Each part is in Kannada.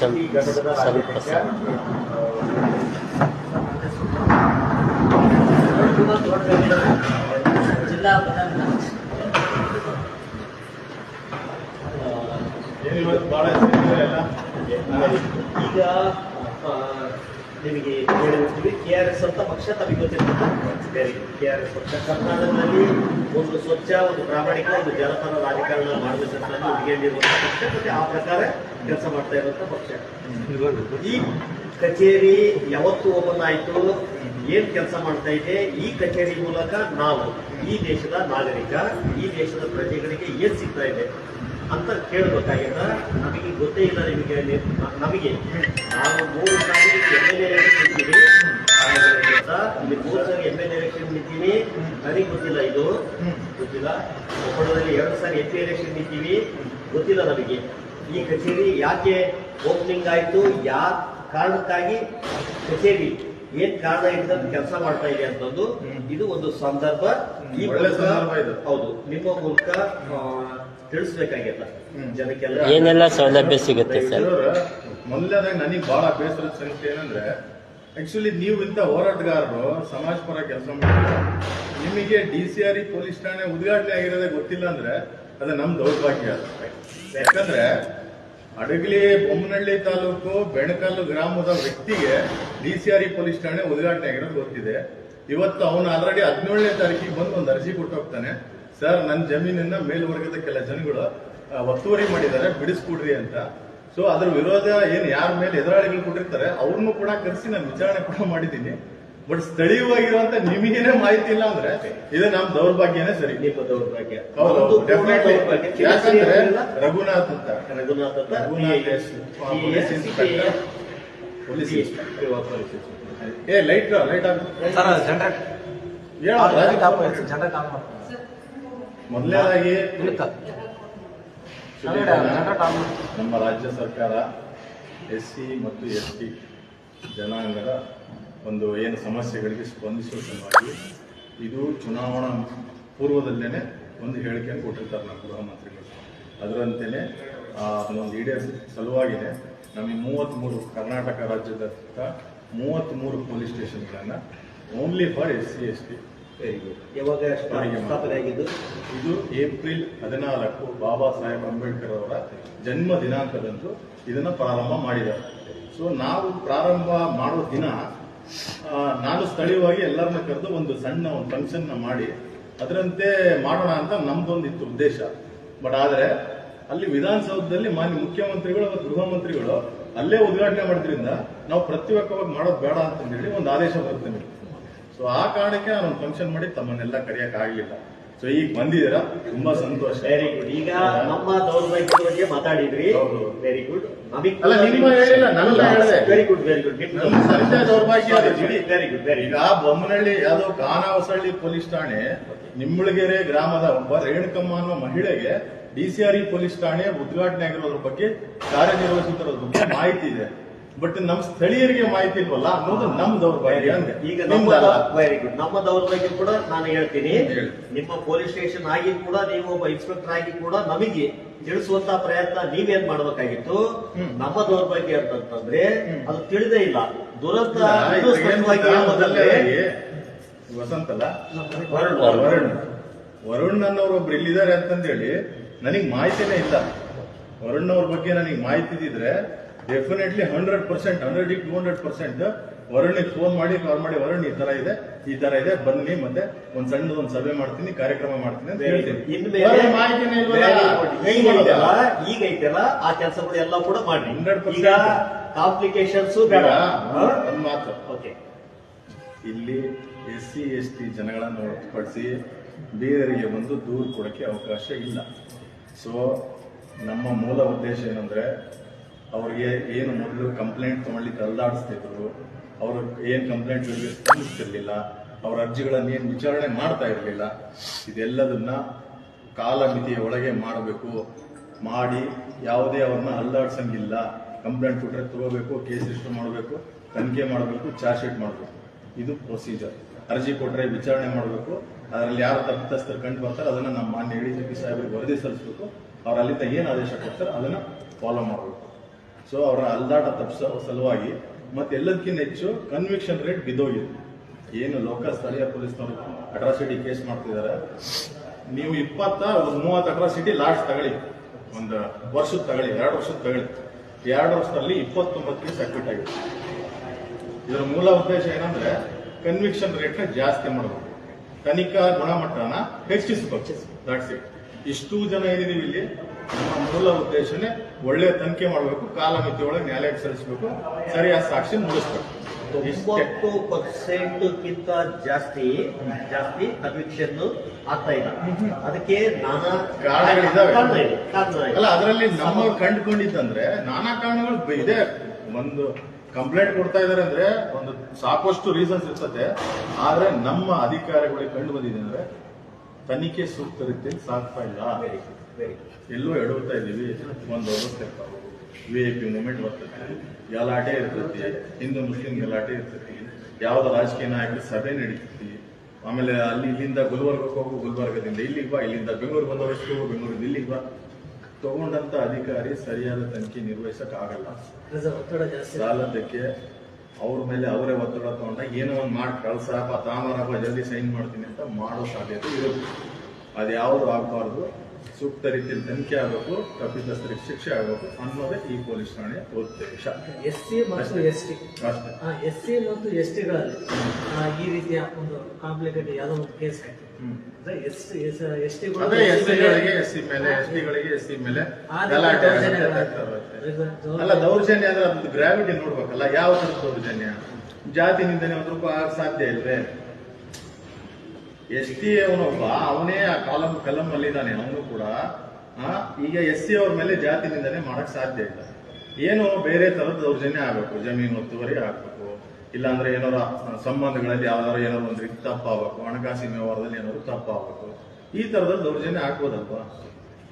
ಏನಿವತ್ತು ಜಿಲ್ಲಾ ಹೆಸರಿಲ್ಲ ಈಗ ನಿಮಗೆ ಹೇಳಿರ್ತೀವಿ ಕೆ ಆರ್ ಎಸ್ ಅಂತ ಪಕ್ಷ ತಮಗೆ ಗೊತ್ತಿರ್ತದೆ. ಕೆ ಆರ್ ಎಸ್ ಪಕ್ಷ. ಕರ್ನಾಟಕದಲ್ಲಿ ಒಂದು ಸ್ವಚ್ಛ ಒಂದು ಪ್ರಾಮಾಣಿಕ ಒಂದು ಜನಪರ ರಾಜಕಾರಣ ಮಾಡಬೇಕಂತ ಹುಡುಗಿಯಲ್ಲಿರುವಂಥ ಪಕ್ಷ. ಮತ್ತೆ ಆ ಪ್ರಕಾರ ಕೆಲಸ ಮಾಡ್ತಾ ಇರುವಂತ ಪಕ್ಷ. ಈ ಕಚೇರಿ ಯಾವತ್ತು ಓಪನ್ ಆಯಿತು ಏನ್ ಕೆಲಸ ಮಾಡ್ತಾ ಇದೆ ಈ ಕಚೇರಿ ಮೂಲಕ ನಾವು ಈ ದೇಶದ ನಾಗರಿಕ ಈ ದೇಶದ ಪ್ರಜೆಗಳಿಗೆ ಏನ್ ಸಿಗ್ತಾ ಇದೆ ಅಂತ ಕೇಳಬೇಕಾಗಿಲ್ಲ ನಮಗೆ ಗೊತ್ತೇ ಇಲ್ಲ ನಿಮಗೆ ನಮಗೆ. ನಾವು ಮೂರು ಸಾರಿ ಎಂ ಎಲ್ ಎಲೆಕ್ಷನ್ ನಿಂತೀವಿ ಇಲ್ಲಿ ಮೂರು ಸಾರಿ ಎಂ ಎಲ್ ಎಲೆಕ್ಷನ್ ನಿಂತೀವಿ ನನಗೆ ಗೊತ್ತಿಲ್ಲ ಇದು. ಗೊತ್ತಿಲ್ಲ. ಕೊಪ್ಪಳದಲ್ಲಿ ಎರಡು ಸಾರಿ ಎಂ ಪಿ ಎಲೆಕ್ಷನ್ ನಿಂತೀವಿ ಗೊತ್ತಿಲ್ಲ ನಮಗೆ. ಈ ಕಚೇರಿ ಯಾಕೆ ಓಪನಿಂಗ್ ಆಯಿತು? ಯಾ ಕಾರಣಕ್ಕಾಗಿ? ಕಚೇರಿ ಏನ್ ಕಾರಣ ಇದೆ ಕೆಲಸ ಮಾಡ್ತಾ ಇದೆ ಅಂತಂದು ಇದು ಒಂದು ಸಂದರ್ಭ. ಈ ಒಳ್ಳೆ ಮೂಲಕ- ಸಂದರ್ಭ ಇದು. ಹೌದು ನಿಮ್ಮ ಮೂಲಕ ತಿಳಿಸ್ಬೇಕಾಗ್ಯದ ಜನಕ್ಕೆಲ್ಲ ಏನೆಲ್ಲ ಸೌಲಭ್ಯ ಸಿಗುತ್ತೆ ಸರ್? ಮೊದಲನೇದಾಗಿ ನನಗೆ ಬಹಳ ಬೇಸರದ ಸಂಗತಿ ಏನಂದ್ರೆ ಆಕ್ಚುಲಿ ನೀವು ಇಂಥ ಹೋರಾಟಗಾರರು ಸಮಾಜ ಪರ ಕೆಲಸ ಮಾಡಿದ್ರೆ ನಿಮಗೆ D C R E police ಠಾಣೆ ಉದ್ಘಾಟನೆ ಆಗಿರೋದೇ ಗೊತ್ತಿಲ್ಲ ಅಂದ್ರೆ ಅದು ನಮ್ ದೌರ್ಭಾಗ್ಯ. ಯಾಕಂದ್ರೆ ಅಡಗಲಿ, ಬೊಮ್ಮನಹಳ್ಳಿ ತಾಲೂಕು, ಬೆಣಕಲ್ಲು ಗ್ರಾಮದ ವ್ಯಕ್ತಿಗೆ D C R E police ಠಾಣೆ ಉದ್ಘಾಟನೆ ಆಗಿರೋದು ಗೊತ್ತಿದೆ. ಇವತ್ತು ಅವನು ಆಲ್ರೆಡಿ ಹದಿನೇಳನೇ ತಾರೀಕಿಗೆ ಬಂದು ಒಂದು ಅರ್ಜಿ ಕೊಟ್ಟು ಹೋಗ್ತಾನೆ ಸರ್ ನನ್ನ ಜಮೀನನ್ನ ಮೇಲ್ವರ್ಗದ ಕೆಲ ಜನಗಳು ಒತ್ತುವರಿ ಮಾಡಿದ್ದಾರೆ, ಬಿಡಿಸ್ಕೊಡ್ರಿ ಅಂತ. ಸೊ ಅದ್ರ ವಿರೋಧ ಏನು ಯಾರ ಮೇಲೆ ಎದುರಾಳಿಗಳು ಕೊಟ್ಟಿರ್ತಾರೆ, ಅವ್ರನ್ನೂ ಕೂಡ ಕರೆಸಿ ನಾನು ವಿಚಾರಣೆ ಕೂಡ ಮಾಡಿದ್ದೀನಿ. ಬಟ್ ಸ್ಥಳೀಯವಾಗಿರುವಂತ ನಿಮಗೇನೆ ಮಾಹಿತಿ ಇಲ್ಲ ಅಂದ್ರೆ ಇದು ನಮ್ ದೌರ್ಭಾಗ್ಯನೇ ಸರಿ. ನಿಮ್ಮ ದೌರ್ಭಾಗ್ಯ. ಹೌದು ಡೆಫಿನೆಟ್ಲಿ ಯಾಕಂದ್ರೆ? ರಘುನಾಥ್ ಅಂತ. ರಘುನಾಥ್ ಅಂತ. Raghunath. Police inspector. Police inspector. ಏ ಲೈಟ್ ಲೈಟ್ ಆಗ ಮೊದಲನೇದಾಗಿ ನಮ್ಮ ರಾಜ್ಯ ಸರ್ಕಾರ ಎಸ್ ಸಿ ಮತ್ತು ಎಸ್ ಟಿ ಜನಾಂಗದ ಒಂದು ಏನು ಸಮಸ್ಯೆಗಳಿಗೆ ಸ್ಪಂದಿಸುವ ಸಲುವಾಗಿ ಇದು ಚುನಾವಣಾ ಪೂರ್ವದಲ್ಲೇ ಒಂದು ಹೇಳಿಕೆಯನ್ನು ಕೊಟ್ಟಿರ್ತಾರೆ ನಮ್ಮ ಗೃಹ ಮಂತ್ರಿಗಳು. ಅದರಂತೆಯೇ ಅದನ್ನೊಂದು ಈಡೇರಿಸ ಸಲುವಾಗಿದೆ ನಮಗೆ ಮೂವತ್ತ್ಮೂರು ಕರ್ನಾಟಕ ರಾಜ್ಯದ ಮೂವತ್ತ್ಮೂರು police ಸ್ಟೇಷನ್ಗಳನ್ನು only for S C S T. ಯಾವಾಗ ಸ್ಥಾಪನೆ ಆಗಿದ್ದು? ಇದು ಏಪ್ರಿಲ್ ಹದಿನಾಲ್ಕು ಬಾಬಾ ಸಾಹೇಬ್ ಅಂಬೇಡ್ಕರ್ ಅವರ ಜನ್ಮ ದಿನಾಂಕದಂದು ಇದನ್ನು ಪ್ರಾರಂಭ ಮಾಡಿದ್ದಾರೆ. ಸೊ ನಾವು ಪ್ರಾರಂಭ ಮಾಡೋ ದಿನ ನಾನು ಸ್ಥಳೀಯವಾಗಿ ಎಲ್ಲರನ್ನ ಕರೆದು ಒಂದು ಸಣ್ಣ ಒಂದು ಫಂಕ್ಷನ್ ಮಾಡಿ, ಅದರಂತೆ ಮಾಡೋಣ ಅಂತ ನಮ್ದೊಂದಿತ್ತು ಉದ್ದೇಶ. ಬಟ್ ಆದ್ರೆ, ಅಲ್ಲಿ ವಿಧಾನಸೌಧದಲ್ಲಿ ಮಾನ್ಯ ಮುಖ್ಯಮಂತ್ರಿಗಳು ಮತ್ತು ಗೃಹ ಮಂತ್ರಿಗಳು ಅಲ್ಲೇ ಉದ್ಘಾಟನೆ ಮಾಡಿದ್ರಿಂದ ನಾವು ಪ್ರತ್ಯೇಕವಾಗಿ ಮಾಡೋದು ಬೇಡ ಅಂತಂದೇಳಿ ಒಂದು ಆದೇಶ ಬರ್ತೇನೆ ಸೊ ಆ ಕಾರಣಕ್ಕೆ ನಾನು ಫಂಕ್ಷನ್ ಮಾಡಿ ತಮ್ಮನ್ನೆಲ್ಲ ಕರೆಯಕ್ಕಾಗಲಿಲ್ಲ. ಸೊ ಈಗ ಬಂದಿದ್ದೀರಾ? ತುಂಬಾ ಸಂತೋಷ. ವೆರಿ ಗುಡ್ ಈಗ ನಮ್ಮ ಬಗ್ಗೆ ಮಾತಾಡಿದ್ರಿ. ಹೌದು. ವೆರಿ ಗುಡ್ ನಮಗೆ ಅಲ್ಲ, ನಿಮ್ಮ ಹೇಳಿಲ್ಲ, ನನ್ನ ಹೇಳಿದೆ. ವೆರಿ ಗುಡ್ ವೆರಿ ಗುಡ್ ನಮ್ಮ ಸಂಜೆ ದೌರ್ಭಾಗ್ಯ ಅದು. ವೆರಿ ಗುಡ್ ವೆರಿ ಈಗ ಬೊಮ್ಮನಹಳ್ಳಿ ಯಾವುದೋ ಗಾನಹೊಸಳ್ಳಿ ಪೊಲೀಸ್ ಠಾಣೆ ನಿಮ್ಮಳಗೆರೆ ಗ್ರಾಮದ ಒಬ್ಬ ರೇಣುಕಮ್ಮ ಅನ್ನೋ ಮಹಿಳೆಗೆ ಡಿಸಿಆರ್ಇ ಪೊಲೀಸ್ ಠಾಣೆ ಉದ್ಘಾಟನೆ ಆಗಿರೋದ್ರ ಬಗ್ಗೆ ಕಾರ್ಯನಿರ್ವಹಿಸುತ್ತಿರೋದ್ರ ಬಗ್ಗೆ ಮಾಹಿತಿ ಇದೆ. ಬಟ್ ನಮ್ ಸ್ಥಳೀಯರಿಗೆ ಮಾಹಿತಿ ಇಲ್ವಲ್ಲ ಅನ್ನೋದು ನಮ್ ದೌರ್ಭಾಗ್ಯ ಅಂದೆ ಈಗ. ವೆರಿ ಗುಡ್ ನಮ್ಮ ದೌರ್ಭಾಗ್ಯ ಕೂಡ ನಾನು ಹೇಳ್ತೀನಿ. ಹೇಳಿ. ನಿಮ್ಮ ಪೊಲೀಸ್ ಸ್ಟೇಷನ್ ಆಗಿ ಕೂಡ ನೀವು ಒಬ್ಬ ಇನ್ಸ್ಪೆಕ್ಟರ್ ಆಗಿ ಕೂಡ ನಮಗೆ ತಿಳಿಸುವಂತ ಪ್ರಯತ್ನ ನೀವೇನ್ ಮಾಡ್ಬೇಕಾಗಿತ್ತು. ನಮ್ಮ ದೌರ್ಭಾಗ್ಯ ಅಂತಂತಂದ್ರೆ ಅದು ತಿಳಿದೇ ಇಲ್ಲ. ದುರಂತ ವಸಂತಲ್ಲ? ವರುಣ್, ವರುಣ್. ವರುಣ್ ಅನ್ನೋರು ಒಬ್ರು ಇಲ್ಲಿದ್ದಾರೆ ಅಂತಂದೇಳಿ ನನಗೆ ಮಾಹಿತಿನೇ ಇಲ್ಲ. ವರುಣ್ ಅವ್ರ ಬಗ್ಗೆ ನನಗೆ ಮಾಹಿತಿ ಇದ್ದಿದ್ರೆ definitely hundred percent hundred to hundred percent ವರುಣಿಗೆ phone ಮಾಡಿ ಕಾಲ್ ಮಾಡಿ ವರುಣ್ ಈ ತರ ಇದೆ ಈ ತರ ಇದೆ ಬನ್ನಿ ಮತ್ತೆ ಒಂದ್ ಸಣ್ಣದ ಒಂದ್ ಸಭೆ ಮಾಡ್ತೀನಿ ಕಾರ್ಯಕ್ರಮ ಮಾಡ್ತೀನಿ ಅಂತ ಹೇಳ್ತೀನಿ. ಈಗ? ಐತಲ್ಲ, ಆ ಕೆಲಸಗಳು ಎಲ್ಲ ಕೂಡ ಮಾಡಿ 100% ಈಗ ಕಾಂಪ್ಲಿಕೇಶನ್ಸ್ ಬೇಡ. ಒಂದ್ ಮಾತು. ಓಕೆ ಇಲ್ಲಿ ಎಸ್ ಸಿ ಎಸ್ ಟಿ ಜನಗಳನ್ನು ಹೊರತುಪಡಿಸಿ ಬೇರೆಯವರಿಗೆ ಬಂದು ದೂರು ಕೊಡಕ್ಕೆ ಅವಕಾಶ ಇಲ್ಲ. ಸೊ ನಮ್ಮ ಮೂಲ ಉದ್ದೇಶ ಏನಂದ್ರೆ ಅವ್ರಿಗೆ ಏನು ಮೊದಲು ಕಂಪ್ಲೇಂಟ್ ತಗೊಳ್ಳಿಕ್ಕೆ ಅಲ್ದಾಡಿಸ್ತಿದ್ರು ಅವರು ಏನು ಕಂಪ್ಲೇಂಟ್ ಸ್ಪಂದಿಸ್ತಿರ್ಲಿಲ್ಲ ಅವ್ರ ಅರ್ಜಿಗಳನ್ನು ಏನು ವಿಚಾರಣೆ ಮಾಡ್ತಾ ಇರಲಿಲ್ಲ. ಇದೆಲ್ಲದನ್ನ ಕಾಲಮಿತಿಯ ಒಳಗೆ ಮಾಡಬೇಕು. ಮಾಡಿ ಯಾವುದೇ ಅವ್ರನ್ನ ಅಲ್ಲಾಡ್ಸಂಗಿಲ್ಲ ಕಂಪ್ಲೇಂಟ್ ಕೊಟ್ಟರೆ ತಗೋಬೇಕು ಕೇಸ್ ರಿಜಿಸ್ಟರ್ ಮಾಡಬೇಕು, ತನಿಖೆ ಮಾಡಬೇಕು ಚಾರ್ಜ್ ಶೀಟ್ ಮಾಡಬೇಕು. ಇದು ಪ್ರೊಸೀಜರ್ ಅರ್ಜಿ ಕೊಟ್ಟರೆ ವಿಚಾರಣೆ ಮಾಡಬೇಕು. ಅದರಲ್ಲಿ ಯಾರು ತಪ್ಪಿತಸ್ಥರು ಕಂಡು ಬರ್ತಾರೆ, ಅದನ್ನು ನಮ್ಮ ಮಾನ್ಯ ಎ ಡಿ ಜಿ ಪಿ ಸಾಹೇಬರಿಗೆ ವರದಿ ಸಲ್ಲಿಸಬೇಕು. ಅವರಲ್ಲಿಂದ ಏನು ಆದೇಶ ಕೊಡ್ತಾರೆ ಅದನ್ನು ಫಾಲೋ ಮಾಡಬೇಕು. ಸೊ ಅವರ ಅಲ್ದಾಟ ತಪ್ಪಿಸೋ ಸಲುವಾಗಿ ಮತ್ತೆ ಎಲ್ಲದಕ್ಕಿಂತ ಹೆಚ್ಚು ಕನ್ವಿಕ್ಷನ್ ರೇಟ್ ಬಿದ್ದೋಗಿದೆ. ಏನು ಲೋಕ ಸ್ಥಳೀಯ ಪೊಲೀಸ್ನವರು ಅಟ್ರಾಸಿಟಿ ಕೇಸ್ ಮಾಡ್ತಿದ್ದಾರೆ. ನೀವು ಇಪ್ಪತ್ತ, ಒಂದು ಮೂವತ್ತು ಅಟ್ರಾಸಿಟಿ ಲಾಸ್ಟ್ ತಗೊಳ್ಳಿ. ಒಂದು ವರ್ಷದ ತಗೊಳ್ಳಿ, ಎರಡು ವರ್ಷದ ತಗೊಳ್ಳಿ. ಎರಡು ವರ್ಷದಲ್ಲಿ ಇಪ್ಪತ್ತೊಂಬತ್ತು ಕೇಸ್ ಅಕ್ವಿಟ್ ಆಗಿದೆ. ಇದರ ಮೂಲ ಉದ್ದೇಶ ಏನಂದ್ರೆ ಕನ್ವಿಕ್ಷನ್ ರೇಟ್ನ ಜಾಸ್ತಿ ಮಾಡಬೇಕು ತನಿಖಾ ಗುಣಮಟ್ಟನ ಹೆಚ್ಚಿಸಬೇಕು. ದಾಟ್ಸಿ ಇಷ್ಟು ಜನ ಏನಿದೀವಿ ಇಲ್ಲಿ ನಮ್ಮ ಮೂಲ ಉದ್ದೇಶನೇ ಒಳ್ಳೆ ತನಿಖೆ ಮಾಡಬೇಕು ಕಾಲಮಿತಿ ಒಳಗೆ ನ್ಯಾಯಾಲಯಕ್ಕೆ ಸಲ್ಲಿಸಬೇಕು ಸರಿಯಾದ ಸಾಕ್ಷಿ ಮುಗಿಸ್ಬೇಕು. ತೊಂಬತ್ತು ಪರ್ಸೆಂಟ್ ಕಿಂತ ಜಾಸ್ತಿ ಜಾಸ್ತಿ ಕನ್ವಿಕ್ಷನ್ ಆಗ್ತಾ ಇಲ್ಲ. ಅದಕ್ಕೆ ನಾನಾ ಕಾರಣಗಳಿದ್ದಾವೆ. ಅಲ್ಲ ಅದರಲ್ಲಿ ನಮ್ಮ ಕಂಡುಕೊಂಡಿದ್ದಂದ್ರೆ ನಾನಾ ಕಾರಣಗಳು ಇದೆ. ಒಂದು ಕಂಪ್ಲೇಂಟ್ ಕೊಡ್ತಾ ಇದಾರೆ ಅಂದ್ರೆ ಒಂದು ಸಾಕಷ್ಟು ರೀಸನ್ಸ್ ಇರ್ತದೆ ಆದ್ರೆ ನಮ್ಮ ಅಧಿಕಾರಿಗಳಿಗೆ ಕಂಡು ಬಂದಿದೆ ಅಂದ್ರೆ ತನಿಖೆ ಸೂಕ್ತ ರೀತಿಯಲ್ಲಿ ಸಾಗ್ತಾ ಇಲ್ಲ. ಎಲ್ಲೋ ಎಡವ್ತಾ ಇದ್ದೀವಿ ಒಂದು ವ್ಯವಸ್ಥೆ ವಿ ಐ ಪಿ ಮೂಮೆಂಟ್ ಬರ್ತೈತಿ ಗಲಾಟೆ ಇರ್ತೈತಿ ಹಿಂದೂ ಮುಸ್ಲಿಂ ಗಲಾಟೆ ಇರ್ತೈತಿ ಯಾವ್ದು ರಾಜಕೀಯ ನಾಯಕರ ಸಭೆ ನಡೀತೈತಿ. ಆಮೇಲೆ ಅಲ್ಲಿ ಇಲ್ಲಿಂದ ಗುಲ್ಬರ್ಗಕ್ಕೆ ಹೋಗು ಗುಲ್ಬರ್ಗದಿಂದ ಇಲ್ಲಿಗೆ ಬಾ ಇಲ್ಲಿಂದ ಬೆಂಗಳೂರು ಬಂದವಷ್ಟು ಬೆಂಗಳೂರಿಂದ ಇಲ್ಲಿಗೆ ಬಾ. ತಗೊಂಡಂತ ಅಧಿಕಾರಿ ಸರಿಯಾದ ತನಿಖೆ ನಿರ್ವಹಿಸಕ್ ಆಗಲ್ಲ ಒತ್ತಡ ಜಾಸ್ತಿ. ಸಾಲದಕ್ಕೆ ಅವ್ರ ಮೇಲೆ ಅವರೇ ಒತ್ತಡ ತಗೊಂಡಾಗ ಏನೋ ಒಂದು ಮಾಡಿ ಕಳ್ಸಪ್ಪ ತಾಮರಪ್ಪ ಜಲ್ದಿ ಸೈನ್ ಮಾಡ್ತೀನಿ ಅಂತ ಮಾಡೋ ಸಾಧ್ಯತೆ ಇರುತ್ತೆ. ಅದ್ಯಾವುದು ಆಗಬಾರ್ದು. ಸೂಕ್ತ ರೀತಿಯಲ್ಲಿ ತನಿಖೆ ಆಗಬೇಕು ತಪ್ಪಿತಸ್ಥರಿಗೆ ಶಿಕ್ಷೆ ಆಗಬೇಕು ಅನ್ನೋದೇ ಈ ಪೊಲೀಸ್ ಠಾಣೆಯ ಉದ್ದೇಶ. ಎಸ್ ಸಿ ಮತ್ತು ಎಸ್ ಟಿ ಎಸ್ ಸಿ ಮತ್ತು ಎಸ್ ಟಿಗಳಲ್ಲಿ ಈ ರೀತಿಯ ಒಂದು ಕಾಂಪ್ಲಿಕೇಟೆಡ್ ಯಾವುದೋ ಒಂದು ಕೇಸ್ ಆಯ್ತು. ಅಂದ್ರೆ ಅದೇ. ಅಲ್ಲ ದೌರ್ಜನ್ಯ ಅಂದ್ರೆ ಅದ್ರ ಗ್ರಾವಿಟಿ ನೋಡ್ಬೇಕಲ್ಲ ಯಾವ ತರ ದೌರ್ಜನ್ಯ? ಜಾತಿ ನಿಂದನೆ ಆಗಕ್ ಸಾಧ್ಯ ಇಲ್ವೇ? ಎಸ್ ಟಿ ಅವನೊಬ್ಬ ಅವನೇ ಆ ಕಾಲಂ ಕಲಂ ಅಲ್ಲಿದ್ದಾನೆ ಅವನು ಕೂಡ ಈಗ ಎಸ್ ಸಿ ಅವ್ರ ಮೇಲೆ ಜಾತಿ ನಿಂದನೆ ಮಾಡಕ್ ಸಾಧ್ಯ ಇಲ್ಲ. ಏನು ಬೇರೆ ತರದ ದೌರ್ಜನ್ಯ ಆಗಬೇಕು ಜಮೀನು ಒತ್ತುವರಿ ಆಗ್ಬೇಕು. ಇಲ್ಲಾಂದ್ರೆ ಏನಾರ ಸಂಬಂಧಗಳಲ್ಲಿ ಯಾವ್ದಾರು ಏನಾರು ಒಂದು ರೀತಿ ತಪ್ಪಾಗಬೇಕು, ಹಣಕಾಸಿನ ವ್ಯವಹಾರದಲ್ಲಿ ಏನಾದ್ರು ತಪ್ಪಾಗಬೇಕು. ಈ ತರದಲ್ಲಿ ದೌರ್ಜನ್ಯ ಆಗ್ಬೋದಲ್ವಾ?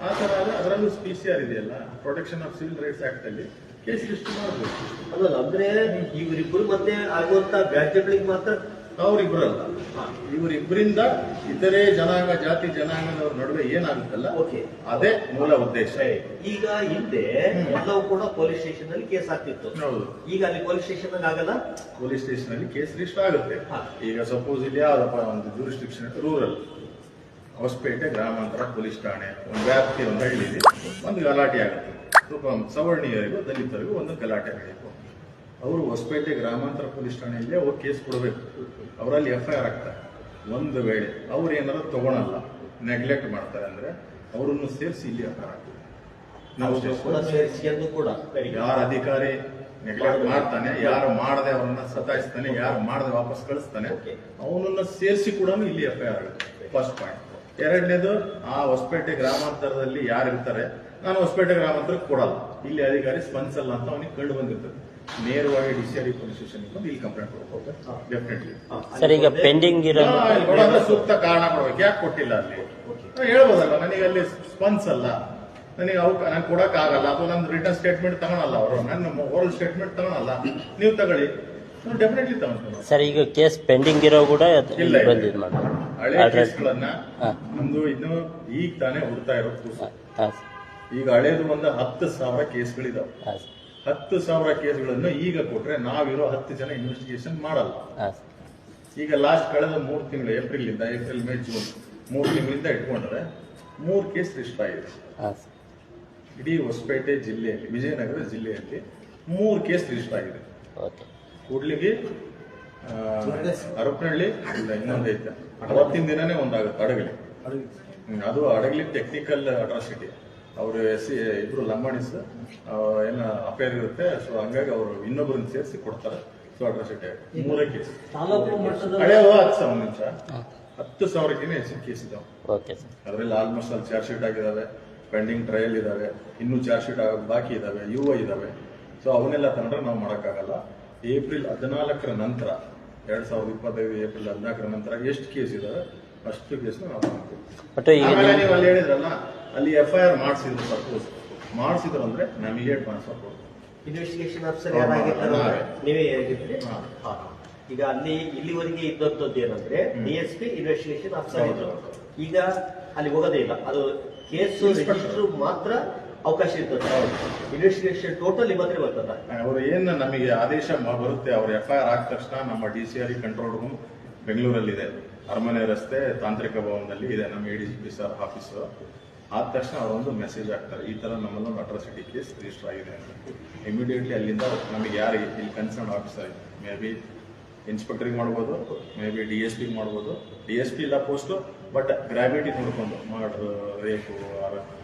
ಆ ತರ ಅದರಲ್ಲೂ ಪಿ ಇದೆಯಲ್ಲ protection of civil rights act ಅಲ್ಲಿ ಕೇಸ್ ಮಾಡಬೇಕು ಅಲ್ಲ ಅಂದ್ರೆ ಇವರಿಬ್ಬರು ಮತ್ತೆ ಆಗುವಂತ ವ್ಯಾಜ್ಯಗಳಿಗೆ ಮಾತ್ರ ಅವರಿಬ್ಬರಲ್ಲ ಇವರಿಬ್ಬರಿಂದ ಇತರೆ ಜನಾಂಗ ಜಾತಿ ಜನಾಂಗದವ್ರ ನಡುವೆ ಏನಾಗುತ್ತಲ್ಲ? ಓಕೆ. ಅದೇ ಮೂಲ ಉದ್ದೇಶ. ಈಗ ಹಿಂದೆ ಎಲ್ಲವೂ ಕೂಡ ಪೊಲೀಸ್ ಸ್ಟೇಷನ್ ಅಲ್ಲಿ ಕೇಸ್ ಆಗ್ತಿತ್ತು. ಹೌದು. ಈಗ ಅಲ್ಲಿ ಪೊಲೀಸ್ ಸ್ಟೇಷನ್ ಅಲ್ಲಿ ಆಗಲ್ಲ? ಪೊಲೀಸ್ ಸ್ಟೇಷನ್ ಅಲ್ಲಿ ಕೇಸ್ ರಿಜಿಸ್ಟರ್ ಆಗುತ್ತೆ. ಈಗ ಸಪೋಸ್ ಇಲ್ಲಿ ಯಾವ್ದಪ್ಪ ಒಂದು ಜೂರಿಸ್ಟಿಕ್ಷನ್ ರೂರಲ್ ಹೊಸಪೇಟೆ ಗ್ರಾಮಾಂತರ ಪೊಲೀಸ್ ಠಾಣೆ ಒಂದು ವ್ಯಾಪ್ತಿ ಒಂದು ಹಳ್ಳಿ ಒಂದು ಗಲಾಟೆ ಆಗುತ್ತೆ. ಸ್ವಲ್ಪ ಸವರ್ಣೀಯರಿಗೂ ದಲಿತರಿಗೂ ಒಂದು ಗಲಾಟೆ ನಡೆಯಬೇಕು ಅವರು ಹೊಸಪೇಟೆ ಗ್ರಾಮಾಂತರ ಪೊಲೀಸ್ ಠಾಣೆಯಲ್ಲಿ ಅವ್ರು ಕೇಸ್ ಕೊಡಬೇಕು. ಅವರಲ್ಲಿ ಎಫ್ ಐ ಆರ್ ಆಗ್ತಾರೆ ಒಂದು ವೇಳೆ ಅವ್ರು ಏನಾದ್ರು ತಗೊಳಲ್ಲ ನೆಗ್ಲೆಕ್ಟ್ ಮಾಡ್ತಾರೆ ಅಂದ್ರೆ ಅವರನ್ನು ಸೇರಿಸಿ ಇಲ್ಲಿ ಎಫ್ ಐ ಆರ್ ಆಗ್ತದೆ ನಾವು ಅವ್ರು ಕೂಡ ಯಾರು ಅಧಿಕಾರಿ ನೆಗ್ಲೆಕ್ಟ್ ಮಾಡ್ತಾನೆ ಯಾರು ಮಾಡದೆ ಅವರನ್ನ ಸತಾಯಿಸ್ತಾನೆ ಯಾರು ಮಾಡದೆ ವಾಪಸ್ ಕಳಿಸ್ತಾನೆ. ಅವನನ್ನ ಸೇರಿಸಿ ಕೂಡ ಇಲ್ಲಿ ಎಫ್ ಐ ಆರ್ ಆಗುತ್ತೆ. ಫಸ್ಟ್ ಪಾಯಿಂಟ್ ಎರಡನೇದು ಆ ಹೊಸಪೇಟೆ ಗ್ರಾಮಾಂತರದಲ್ಲಿ ಯಾರು ಇರ್ತಾರೆ ನಾನು ಹೊಸಪೇಟೆ ಗ್ರಾಮಾಂತರಕ್ಕೆ ಕೊಡಲ್ಲ. ಇಲ್ಲಿ ಅಧಿಕಾರಿ ಸ್ಪಂದಿಸಲ್ಲ ಅಂತ ಅವನಿಗೆ ಕಂಡು ಬಂದಿರ್ತದೆ. ನೇರವಾಗಿ D C R police station ಬಂದು ಇಲ್ಲಿ ಕಂಪ್ಲೇಂಟ್ ಡೆಫಿನೆಟ್ಲಿ ಸರ್ ಈಗ ಪೆಂಡಿಂಗ್ ಇರೋ ಕೊಡೋದ್ರೆ ಸೂಕ್ತ ಕಾರಣ ಕೊಡ್ಬೇಕು. ಯಾಕೆ ಕೊಟ್ಟಿಲ್ಲ ಅಲ್ಲಿ? ನಾವ್ ಹೇಳ್ಬೋದಲ್ಲ ನನಗೆ ಅಲ್ಲಿ ಸ್ಪಂದಿಸಲ್ಲ ನನಗೆ ಅವ್ಕ ನಾನು ಕೊಡಕ್ ಆಗಲ್ಲ ಅಥವಾ ನನ್ನ ರಿಟರ್ನ್ ಸ್ಟೇಟ್ಮೆಂಟ್ ತಗೊಳಲ್ಲ ಅವರು. ನನ್ನ ಓರಲ್ ಸ್ಟೇಟ್ಮೆಂಟ್ ತಗೊಳಲ್ಲ. ನೀವು ತಗೊಳ್ಳಿ. ಡೆಫಿನೆಟ್ಲಿ ತಗೊಂಡು ಸರ್ ಈಗ ಕೇಸ್ ಪೆಂಡಿಂಗ್ ಇರೋ ಕೂಡ ಇಲ್ಲ ಬಂದು ಇದು ಮಾಡಿ ಹಳೆ ಕೇಸ್ಗಳನ್ನ ನಮ್ದು ಇನ್ನು ಈಗ ತಾನೇ ಹುಡ್ತಾ ಇರೋ ಈಗ ಹಳೇದು ಒಂದು ಹತ್ತು ಸಾವಿರ ಕೇಸ್ಗಳಿದಾವೆ. ಹತ್ತು ಸಾವಿರ ಕೇಸ್ಗಳನ್ನು ಈಗ ಕೊಟ್ರೆ ನಾವಿರೋ ಹತ್ತು ಜನ ಇನ್ವೆಸ್ಟಿಗೇಷನ್ ಮಾಡಲ್ಲ. ಈಗ ಲಾಸ್ಟ್ ಕಳೆದ ಮೂರು ತಿಂಗಳು ಏಪ್ರಿಲ್ ಇಂದ ಏಪ್ರಿಲ್ ಮೇ ಜೂನ್ ಮೂರು ತಿಂಗಳಿಂದ ಇಟ್ಕೊಂಡ್ರೆ ಮೂರು ಕೇಸ್ ರಿಜಿಸ್ಟರ್ ಆಗಿದೆ. ಇಡೀ ಹೊಸಪೇಟೆ ಜಿಲ್ಲೆಯಲ್ಲಿ ವಿಜಯನಗರ ಜಿಲ್ಲೆಯಲ್ಲಿ ಮೂರು ಕೇಸ್ ರಿಜಿಸ್ಟರ್ ಆಗಿದೆ. ಕೂಡ್ಲಿಗೆ ಹರಪನಹಳ್ಳಿ ಇಲ್ಲ ಇನ್ನೊಂದು ಐತೆ. ಅವತ್ತಿನ ದಿನನೇ ಒಂದಾಗುತ್ತೆ ಅಡಗಲಿ. ಅದು ಅಡಗಲಿ ಟೆಕ್ನಿಕಲ್ ಅಟ್ರಾಸಿಟಿ ಅವರು ಎಸ್ ಸಿ ಇಬ್ರು ಲಂಬಾಣಿಸ್ ಏನ ಅಪೇರ್ ಇರುತ್ತೆ. ಸೊ ಹಂಗಾಗಿ ಅವರು ಇನ್ನೊಬ್ಬರನ್ನ ಸೇರಿಸಿ ಕೊಡ್ತಾರೆ. ಸೊ ಅಟ್ರಾಸಿಟಿ ಮೂರೇ ಕೇಸ್. ಹತ್ತು ಸಾವಿರ ನಿಮಿಷ ಹತ್ತು ಸಾವಿರಕ್ಕಿಂತ ಹೆಚ್ಚಿನ ಕೇಸ್ ಇದಾವೆ. Okay sir. ಅದರಲ್ಲಿ ಆಲ್ಮೋಸ್ಟ್ ಅಲ್ಲಿ ಚಾರ್ಜ್ ಶೀಟ್ ಆಗಿದಾವೆ. ಪೆಂಡಿಂಗ್ ಟ್ರಯಲ್ ಇದಾವೆ. ಇನ್ನೂ ಚಾರ್ಜ್ ಶೀಟ್ ಆಗೋದು ಬಾಕಿ ಇದಾವೆ. ಯು ಇದಾವೆ. ಸೊ ಅವನ್ನೆಲ್ಲ ತಂದ್ರೆ ನಾವು ಮಾಡೋಕ್ಕಾಗಲ್ಲ. ಏಪ್ರಿಲ್ ಹದಿನಾಲ್ಕರ ನಂತರ ಎರಡ್ ಸಾವಿರದ ಇಪ್ಪತ್ತೈದು ಏಪ್ರಿಲ್ ಹದಿನಾಲ್ಕರ ನಂತರ ಎಷ್ಟು ಕೇಸ್ ಇದಾವೆ ಅಷ್ಟು ಕೇಸ್ನ ನಾವು ಮಾಡ್ತೀವಿ ನೀವು ಅಲ್ಲಿ ಹೇಳಿದ್ರಲ್ಲ ಅಲ್ಲಿ ಎಫ್ ಐ ಆರ್ ಮಾಡಿಸಿದ್ರು ಸಪೋಸ್ ಮಾಡಿಸಿದ್ರು ಅಂದ್ರೆ ನಮಗೆ ಟ್ರಾನ್ಸ್ಫರ್ ಕೊಡ್ತೀವಿ ಇನ್ವೆಸ್ಟಿಗೇಷನ್ ಆಫೀಸರ್ ಯಾರಾಗಿರ್ತಾರೆ ನೀವೇ. ಈಗ ಅಲ್ಲಿ ಇಲ್ಲಿವರೆಗೆ ಇದ್ದದ್ದು ಏನಂದ್ರೆ D S P investigation officer ಇದ್ದರು ಇದ್ರು. ಈಗ ಅಲ್ಲಿ ಹೋಗೋದೇ ಇಲ್ಲ. ಅದು ಕೇಸ್. ರಿಜಿಸ್ಟರ್ ಮಾತ್ರ ಅವಕಾಶ ಇರ್ತದೆ. ಇನ್ವೆಸ್ಟಿಗೇಷನ್ ಟೋಟಲ್ ಮಾತ್ರ ಬರ್ತದ. ಅವರು ಏನು ನಮಗೆ ಆದೇಶ ಬರುತ್ತೆ ಅವ್ರು ಎಫ್ ಐ ಆರ್ ಆದ ತಕ್ಷಣ ನಮ್ಮ D C R control room ಬೆಂಗಳೂರಲ್ಲಿದೆ. ಅರಮನೆ ರಸ್ತೆ ತಾಂತ್ರಿಕ ಭವನದಲ್ಲಿ ಇದೆ ನಮ್ಮ A D C P sir office ಆದ ತಕ್ಷಣ ಅವರೊಂದು ಮೆಸೇಜ್ ಹಾಕ್ತಾರೆ, ಈ ಥರ ನಮ್ಮಲ್ಲೊಂದು ಅಟ್ರಾಸಿಟಿ ಕೇಸ್ ರಿಜಿಸ್ಟರ್ ಆಗಿದೆ ಅಂತ. ಇಮಿಡಿಯೇಟ್ಲಿ ಅಲ್ಲಿಂದ ನಮಗೆ ಯಾರು ಇಲ್ಲಿ ಕನ್ಸರ್ನ್ ಆಫೀಸರ್ ಮೇ ಬಿ ಇನ್ಸ್ಪೆಕ್ಟ್ರಿಗೆ ಮಾಡ್ಬೋದು ಮೇ ಬಿ ಡಿ ಎಸ್ ಪಿಗೆ ಮಾಡ್ಬೋದು. ಡಿ ಎಸ್ ಪಿ ಇಲ್ಲ ಪೋಸ್ಟು ಬಟ್ ಗ್ರಾವಿಟಿ ನೋಡ್ಕೊಂಡು ಮರ್ಡ್ರ್ ರೇಪು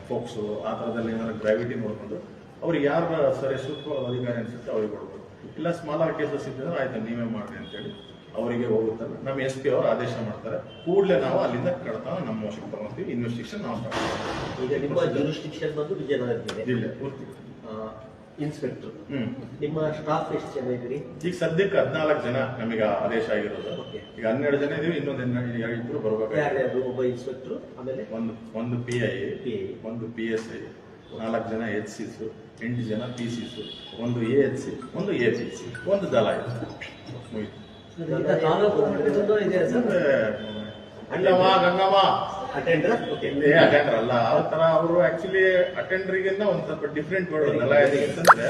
ಫೋಕ್ಸು, ಆ ಥರದಲ್ಲಿ ಏನಾದ್ರು ಗ್ರಾವಿಟಿ ನೋಡ್ಕೊಂಡು ಅವ್ರಿಗೆ ಯಾರ ಸರಿ ಸೂಕ್ತವಾದ ಅಧಿಕಾರಿ ಅನಿಸುತ್ತೆ ಅವ್ರಿಗೆ ಕೊಡ್ಬೋದು. ಇಲ್ಲ ಸ್ಮಾಲರ್ ಕೇಸಸ್ ಇದ್ದರೆ ಆಯ್ತು, ನೀವೇ ಮಾಡಿರಿ ಅಂತೇಳಿ ಅವರಿಗೆ ಹೋಗುತ್ತಲ್ಲ ನಮ್ಮ ಎಸ್ ಪಿ ಅವರು ಆದೇಶ ಮಾಡ್ತಾರೆ. ಕೂಡಲೇ ನಾವು ಅಲ್ಲಿಂದ ಕಡತನ ನಮ್ಮ ವಶಕ್ಕೆ ತಗೊಂತೀವಿ. ಇನ್ವೆಸ್ಟಿಗೇಷನ್ ನಾವು ಸ್ಟಾರ್ಟ್ ಮಾಡ್ತೀವಿ. ಈಗ ನಿಮ್ಮ ಜೂರಿಸ್ಟಿಕ್ಷನ್ ಬಂದು ವಿಜಯನಗರ ಜಿಲ್ಲೆ ಪೂರ್ತಿ. ಇನ್ಸ್ಪೆಕ್ಟರ್ ನಿಮ್ಮ ಸ್ಟಾಫ್ ಎಷ್ಟು ಜನ ಇದ್ರಿ ಈಗ ಸದ್ಯಕ್ಕೆ ಹದಿನಾಲ್ಕು ಜನ ನಮಗೆ ಆದೇಶ ಆಗಿರೋದು. ಈಗ ಹನ್ನೆರಡು ಜನ ಇದೀವಿ ಇನ್ನೊಂದು ಹನ್ನೆರಡು ಇಬ್ಬರು ಯಾರ್ಯಾರು? ಒಬ್ಬ ಇನ್ಸ್ಪೆಕ್ಟರ್ ಆಮೇಲೆ? ಒಂದು ಒಂದು ಪಿ ಐ. ಒಂದು ಪಿ ಎಸ್ ಐ ನಾಲ್ಕು ಜನ ಎಚ್ ಸಿಸ್ ಎಂಟು ಜನ ಪಿ ಸಿಸ್ ಒಂದು ಎ ಎಚ್ ಸಿ ಒಂದು ಎ ಪಿ ಸಿ ಒಂದು ದಲ ಇದೆ. ಮುಗೀತು. ಸರ್? ಅಂದ್ರೆ ಗಂಗಮ್ಮ ಅಟೆಂಡರ್ ಓಕೆ ಅಟೆಂಡರ್ ಅಲ್ಲ. ಆ ತರ ಅವರು ಆಕ್ಚುಲಿ ಅಟೆಂಡರ್ಗಿಂತ ಒಂದ್ ಸ್ವಲ್ಪ ಡಿಫ್ರೆಂಟ್ ವರ್ಡ್ ಇದೆ ಅಂತಂದ್ರೆ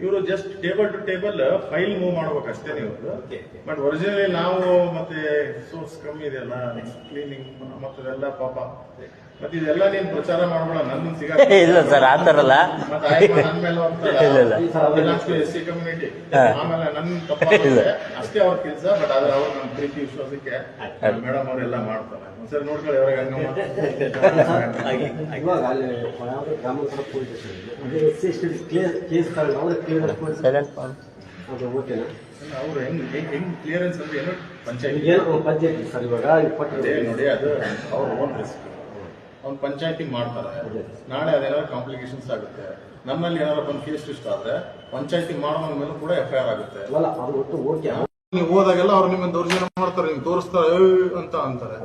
ಇವರು just table to table file move ಮಾಡ್ಬೇಕು ಅಷ್ಟೇ ನೀವು. ಬಟ್ ಒರಿಜಿನಲಿ ನಾವು ಮತ್ತೆ ಸೋರ್ಸ್ ಕಮ್ಮಿ ಇದೆಯಲ್ಲ ಕ್ಲೀನಿಂಗ್ ಮತ್ತದೆಲ್ಲ ಪಾಪ. ಮತ್ತೆ ಇದೆಲ್ಲ ನೀನ್ ಪ್ರಚಾರ ಮಾಡ್ಬೇಡ ನನ್ನ ಸಿಗ ಇಲ್ಲ ಸರ್ ಆ ಥರ ಅಲ್ಲ. ಇಲ್ಲ, ಇಲ್ಲ. Belongs to S C community ಆಮೇಲೆ ನನ್ನ ತಪ್ಪಾಗುತ್ತೆ. ಅಷ್ಟೇ ಅವ್ರ ಕೆಲಸ ಬಟ್ ಆದ್ರೆ ಅವ್ರು ನಮ್ಮ ಪ್ರೀತಿ ವಿಶ್ವಾಸಕ್ಕೆ ಮೇಡಮ್ ಅವರೆಲ್ಲ ಮಾಡ್ತಾರೆ. ಒಂದ್ಸರಿ ನೋಡ್ಕೊಳ್ಳಿ ಅವ್ರಿಗೆ ಹಾಗೆ ಇವಾಗ ಅಲ್ಲಿ ಯಾವ್ದು ಗ್ರಾಮಾಂತರ ಪೊಲೀಸ್ ಸ್ಟೇಷನ್ ಇದೆ. ಅದೇ ಓಕೆನಾ ಅವ್ರು ಹೆಂಗ್ ಹೆಂಗ್ ಕ್ಲಿಯರೆನ್ಸ್ ಅಂದ್ರೆ ಏನು? ಪಂಚಾಯತ್. ಪಂಚಾಯತ್ ಸರ್ ಇವಾಗ ಇಪ್ಪತ್ತು ನೋಡಿ ಅದು ಅವ್ರ ಓನ್ ರಿಸ್ಕ್ ಅವ್ನು ಪಂಚಾಯತಿ ಮಾಡ್ತಾರೆ. ನಾಳೆ ಅದೇನಾದ್ರು ಕಾಂಪ್ಲಿಕೇಶನ್ಸ್ ಆಗುತ್ತೆ. ನಮ್ಮಲ್ಲಿ ಏನಾದ್ರು ಒಂದು ಕೇಸ್ ಇಷ್ಟ ಆದ್ರೆ ಪಂಚಾಯತಿ ಮಾಡೋ ಮೇಲೆ ಕೂಡ ಎಫ್ ಐ ಆರ್ ಆಗುತ್ತೆ. ನೀವು ಹೋದಾಗೆಲ್ಲ ಅವ್ರು ನಿಮ್ಮ ದೌರ್ಜನ್ಯ ಮಾಡ್ತಾರೆ ನಿಮ್ಗೆ ತೋರಿಸ್ತಾರೆ ಅಂತ ಅಂತಾರೆ.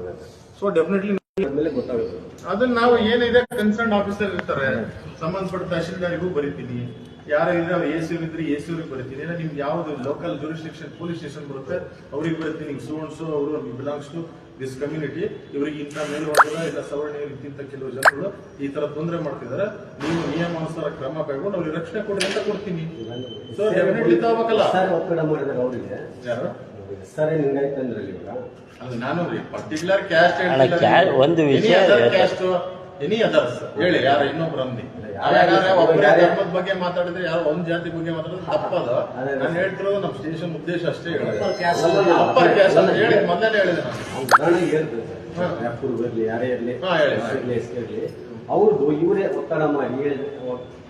ಸೊ ಡೆಫಿನೆಟ್ಲಿ ಅದನ್ನ ನಾವು ಏನಿದೆ ಕನ್ಸರ್ನ್ ಆಫೀಸರ್ ಇರ್ತಾರೆ. ಸಂಬಂಧಪಟ್ಟ ತಹಶೀಲ್ದಾರಿಗೂ ಬರೀತೀನಿ. ಯಾರು ಇದ್ರೆ ಅವ್ರು ಎ ಸಿ ಇದ್ರೆ ಎ ಸಿ ಅವ್ರಿಗೆ ಬರಿತೀನಿ. ನಿಮ್ಗೆ ಯಾವ್ದು ಲೋಕಲ್ ಜೂರಿಸ್ಟಿಕ್ಷನ್ ಪೊಲೀಸ್ ಸ್ಟೇಷನ್ ಬರುತ್ತೆ ಅವ್ರಿಗೆ ಬರಿತೀನಿ. ಸ್ಟೂಡೆಂಟ್ಸ್ ಅವರು ಬಿಲಾಂಗ್ಸ್ ಟು ದಿಸ್ ಕಮ್ಯುನಿಟಿ ಇವರಿಗೆ ಇಂಥ ಮೇಲ್ವರ್ಗದ ಇಲ್ಲ ಸವರ್ಣೀಯರು ಇಂತಿಂತ ಕೆಲವು ಜನಗಳು ಈ ತರ ತೊಂದರೆ ಮಾಡ್ತಿದ್ದಾರೆ. ನೀವು ನಿಯಮಾನುಸಾರ ಕ್ರಮ ಕೈಗೊಂಡು ಅವ್ರಿಗೆ ರಕ್ಷಣೆ ಕೊಡಿ ಅಂತ ಕೊಡ್ತೀನಿ. So definitely ತಗೋಬೇಕಲ್ಲ? ಸರ್ ಒತ್ತಡ ಮಾಡಿದಾಗ ಅವರಿಗೆ ಯಾರು? ಸರ್ ಹಿಂಗಾಯ್ತು ಅಂದ್ರೆ ಇವಾಗ? ಅದು ನಾನು ರೀ ಪರ್ಟಿಕ್ಯುಲರ್ ಕ್ಯಾಸ್ಟ್ ಒಂದು ವಿಷಯ ಕ್ಯಾಸ್ಟ್ ಎನಿ ಅದರ್ಸ್ ಹೇಳಿ ಯಾರು ಇನ್ನೊಬ್ರು ಅಂದಿ ಧರ್ಮದ ಬಗ್ಗೆ ಮಾತಾಡಿದ್ರೆ ಯಾರೋ ಒಂದ್ ಜಾತಿ ಬಗ್ಗೆ ಮಾತಾಡಿದ್ರೆ ತಪ್ಪದ. ನಾನು ಹೇಳ್ತಿರೋದು ನಮ್ಮ ಸ್ಟೇಷನ್ ಉದ್ದೇಶ ಅಷ್ಟೇ ಅಪ್ಪರ್ ಕ್ಯಾಸ್ಟ್ ಅಂತ ಹೇಳಿ ಮೊದಲೇ ಹೇಳಿದೆ ನಾನು. ಬರಲಿ ಯಾರೇ ಇರಲಿ. ಇರಲಿ ಅವ್ರದ್ದು ಇವರೇ ಒತ್ತಡ ಮಾಡಿ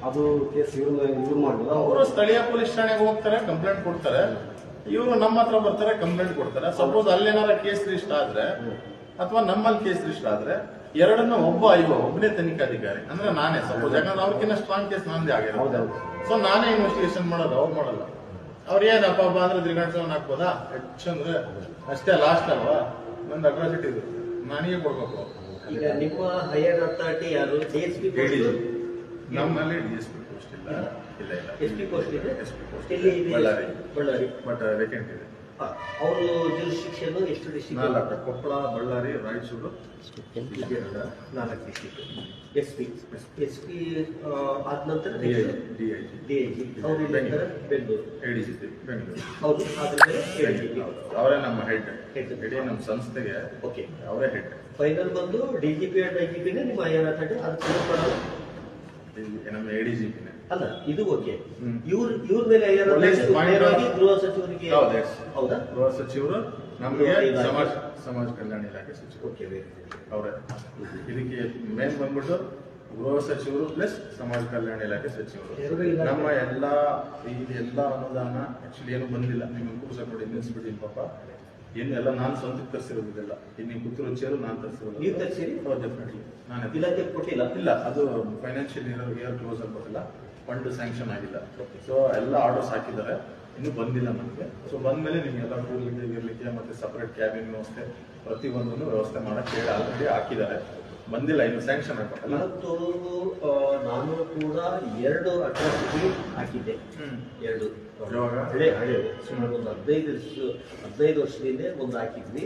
ಅದು ಕೇಸ್ ಇವ್ರನ್ನ ಇವ್ರು ಮಾಡ್ಬೋದು. ಅವರು ಸ್ಥಳೀಯ ಪೊಲೀಸ್ ಠಾಣೆಗೆ ಹೋಗ್ತಾರೆ ಕಂಪ್ಲೇಂಟ್ ಕೊಡ್ತಾರೆ. ಇವರು ನಮ್ಮ ಹತ್ರ ಬರ್ತಾರೆ ಕಂಪ್ಲೇಂಟ್ ಕೊಡ್ತಾರೆ. ಸಪೋಸ್ ಅಲ್ಲೇನಾರ ಕೇಸ್ ಲಿಸ್ಟ್ ಆದ್ರೆ ಅಥವಾ ನಮ್ಮಲ್ಲಿ ಕೇಸ್ ಲಿಸ್ಟ್ ಆದ್ರೆ ಎರಡನ್ನ ಒಬ್ಬ ಅಯ್ಯೋ ಒಬ್ಬನೇ ತನಿಖಾಧಿಕಾರಿ. ಅಂದ್ರೆ ನಾನೇ. ಸಪೋಸ್ ಯಾಕಂದ್ರೆ ಅವ್ರಿಗಿನ್ನ ಸ್ಟ್ರಾಂಗ್ ಕೇಸ್ ನಂದೇ ಆಗಿರೋದು. ಸೊ ನಾನೇ ಇನ್ವೆಸ್ಟಿಗೇಷನ್ ಮಾಡೋದು ಅವ್ರು ಮಾಡಲ್ಲ. ಅವ್ರು ಏನಪ್ಪ ಅಪ್ಪ ಅಂದ್ರೆ ತ್ರಿಗಂಟೆ ಹಾಕ್ಬೋದಾ? ಹೆಚ್ಚು ಅಂದ್ರೆ ಅಷ್ಟೇ ಲಾಸ್ಟ್ ಅಲ್ವಾ? ನಂದು ಅಟ್ರಾಸಿಟಿ ಇದು. ನಾನೇ ಕೊಡ್ಬೇಕು. ಈಗ ನಿಮ್ಮ ಹೈಯರ್ ಅಥಾರಿಟಿ ಯಾರು? D S P. ನಮ್ಮಲ್ಲಿ ಡಿ ಎಸ್ ಪಿ ಪೋಸ್ಟ್ ಇಲ್ಲ. ಇಲ್ಲ ಇಲ್ಲ. ಎಸ್ ಪಿ ಪೋಸ್ಟ್ ಇದೆ? S P post Bellary. Bellary. But vacant ಇದೆ. ಅವರು ಜೂರಿಸ್ಟಿಕ್ಷನ್ ಎಷ್ಟು ಡಿಸ್ಟಿಕ್ ಕೊಪ್ಪಳ ಬಳ್ಳಾರಿ ರಾಯಚೂರು ನಾಲ್ಕು district S P S P ಆದ ನಂತರ ಡಿ ಐ ಜಿ ಅವರು ಬೆಂಗಳೂರು. ಬೆಂಗಳೂರು. ಹೌದು ಅವರೇ ನಮ್ಮ ಹೆಡ್. ಹೆಡ್. ಇಡೀ ನಮ್ಮ ಸಂಸ್ಥೆಗೆ ಓಕೆ. ಅವರೇ ಹೆಡ್. ಫೈನಲ್ ಬಂದು D G P and I G ಪಿನೇ ನಿಮ್ಮ ಏನಾಗ್ತದೆ ಅದು ಮಾಡಲ್ಲ ನಮ್ಮ ಎ ಡಿ ಜಿ ಅಲ್ಲ ಇದು ಓಕೆ. ಇವ್ರ ಇವ್ರ ಮೇಲೆ ಗೃಹ ಸಚಿವರಿಗೆ ಹೌದು, ಹೌದಾ? ಗೃಹ ಸಚಿವರು ನಮಗೆ ಸಮಾಜ ಸಮಾಜ ಕಲ್ಯಾಣ ಇಲಾಖೆ ಸಚಿವರು. ಓಕೆ ವೆರಿ ಅವರೇ. ಇದಕ್ಕೆ ಮೇನ್ ಬಂದ್ಬಿಟ್ಟು ಗೃಹ ಸಚಿವರು ಪ್ಲಸ್ ಸಮಾಜ ಕಲ್ಯಾಣ ಇಲಾಖೆ ಸಚಿವರು. ನಮ್ಮ ಎಲ್ಲಾ ಈ ಎಲ್ಲ ಅನುದಾನ ಆಕ್ಚುಲಿ ಏನು ಬಂದಿಲ್ಲ. ನಿಮ್ಗೆ ಕೂರ್ಸಕ್ ನೋಡಿ ಪಾಪ. ಏನು ಎಲ್ಲ ನಾನು ಸ್ವಂತಕ್ಕೆ ತರಿಸಿರೋದಿಲ್ಲ ಇನ್ನು ಕೂತಿರೋ ಚೇರು ನಾನು ತರಿಸಿರೋದು. ನೀವು ತರ್ಸಿರಿ? ಡೆಫಿನೆಟ್ಲಿ ನಾನು ಇಲಾಖೆ ಕೊಟ್ಟಿಲ್ಲ? ಇಲ್ಲ ಅದು ಫೈನಾನ್ಷಿಯಲ್ ಇಯರ್ ಇಯರ್ ಕ್ಲೋಸ್ ಆಗ್ಬೋದಿಲ್ಲ? ಫಂಡ್ ಸ್ಯಾಂಕ್ಷನ್ ಆಗಿಲ್ಲ. ಸೊ ಎಲ್ಲ ಆರ್ಡರ್ಸ್ ಹಾಕಿದ್ದಾರೆ. ಇನ್ನೂ ಬಂದಿಲ್ಲ ನಮಗೆ. ಸೊ ಬಂದ್ಮೇಲೆ ನಿಮಗೆಲ್ಲ ಕೂರ್ಲಿಕ್ಕೆ ಇರಲಿಕ್ಕೆ ಮತ್ತೆ ಸಪ್ರೇಟ್ ಕ್ಯಾಬಿನ್ ವ್ಯವಸ್ಥೆ ಪ್ರತಿಯೊಂದನ್ನು ವ್ಯವಸ್ಥೆ ಮಾಡೋಕ್ಕೆ ಆಲ್ರೆಡಿ ಹಾಕಿದ್ದಾರೆ. ಬಂದಿಲ್ಲ ಇನ್ನು ಸ್ಯಾಂಕ್ಷನ್ ಆಗ್ಬೇಕಲ್ಲ ಇವತ್ತು ನಾನು ಕೂಡ ಎರಡು ಅಟ್ರಾಸಿಟಿ ಹಾಕಿದ್ದೆ. ಎರಡು. ಯಾವಾಗ? ಹಳೆ ಹಳೆ ಸುಮಾರು ಒಂದು ಹದಿನೈದು ವರ್ಷ ಹದಿನೈದು ವರ್ಷದಿಂದ ಒಂದು ಹಾಕಿದ್ವಿ.